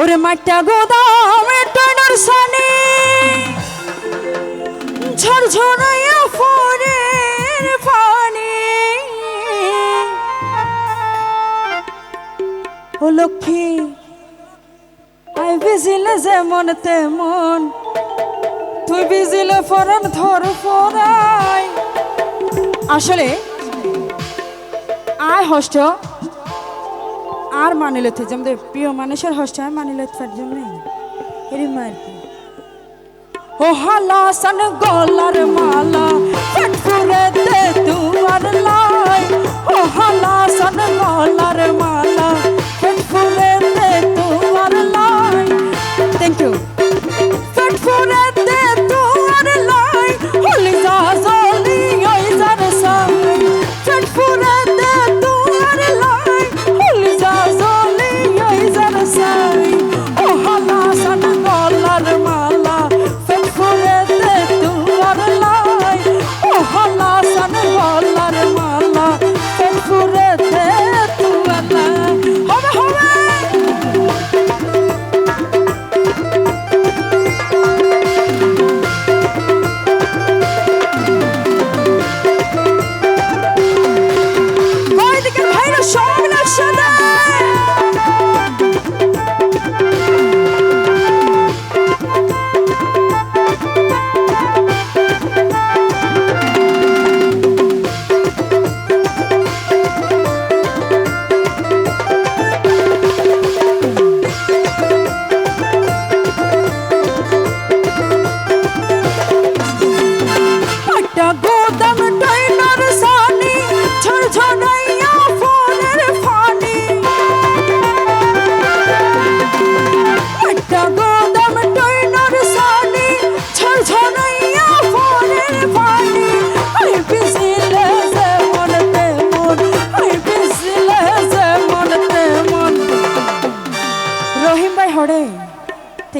ওরে মাটা গোদামে টনার সানি। ঝরঝরাইয়া ফোরের পানি। ও লক্ষ্মী আই বিজিলে যেমন তেমন। তুই বিজিলে ফরন ধর ফরাই। আসলে, আয় হষ্ট। আর মানি তুই যেমন প্রিয় মানুষের হষ্ট মানি তার জন্য। এরি মার ও হালা সান গলার মালা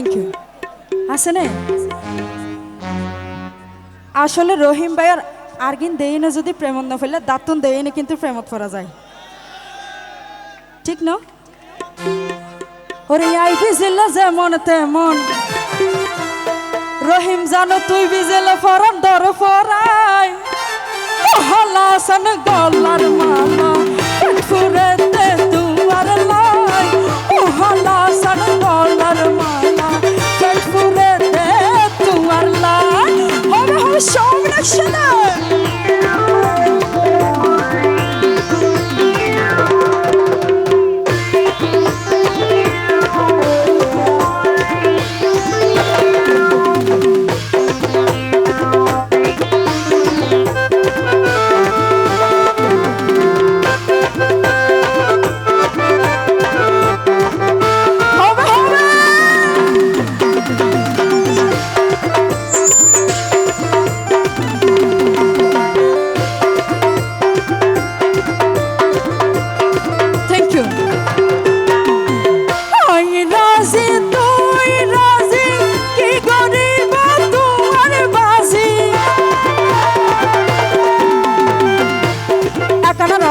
থ্যাংক ইউ আছে না আসলে রহিম ভাইয়ার আরগিন দেই না যদি প্রেমত না ফেললে দাঁতুন দেই না কিন্তু প্রেমত পড়া যায়। ঠিক না? ওরে আই ভিজিলে যেমন তেমন। রহিম জানো তুই ভিজিলে ফরম দর ফরাই। হলাসন গলার মালা।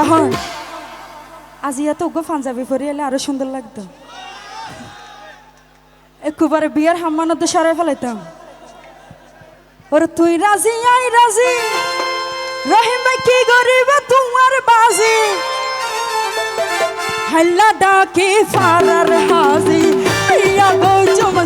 রহন আজি এত উগ্র পাঞ্জাবি পরে এলে আরও সুন্দর লাগতো। একবারে বিয়ার হাম্মানত সরাই ফেলাইতাম। ওরে তুই রাজি, আই রাজি। রহিম কি গরিব, তোমার বাজি। হল্লা ডাকে ফারার হাজি। পিয়া গো জম